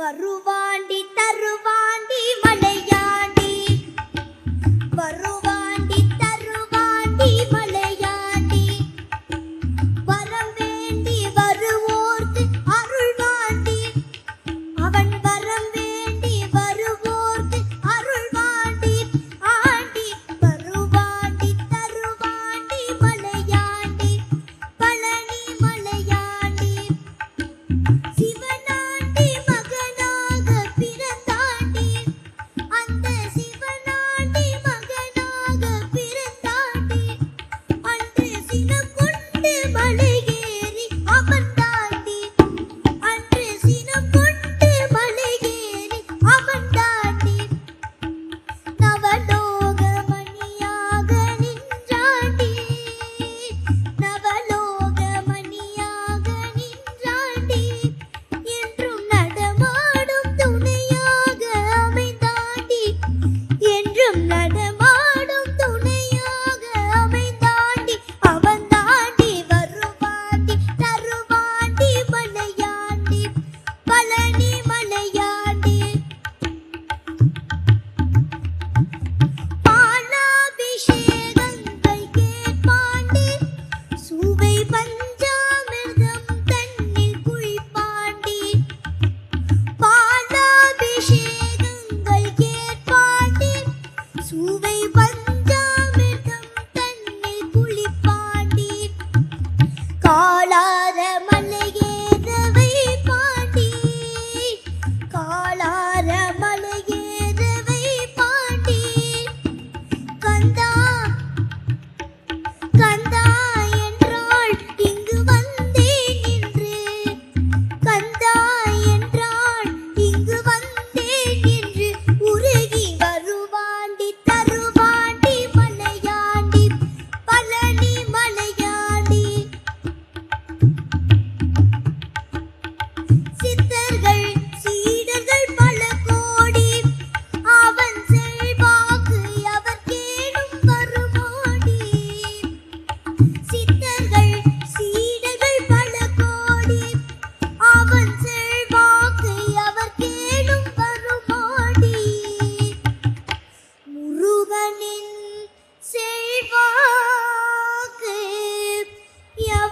வருவாண்டி தருவாண்டி மலையாண்டி. வருவாண்டி தருவாண்டி என்றும்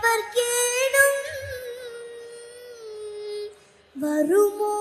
அவர் கேடும். வருமோ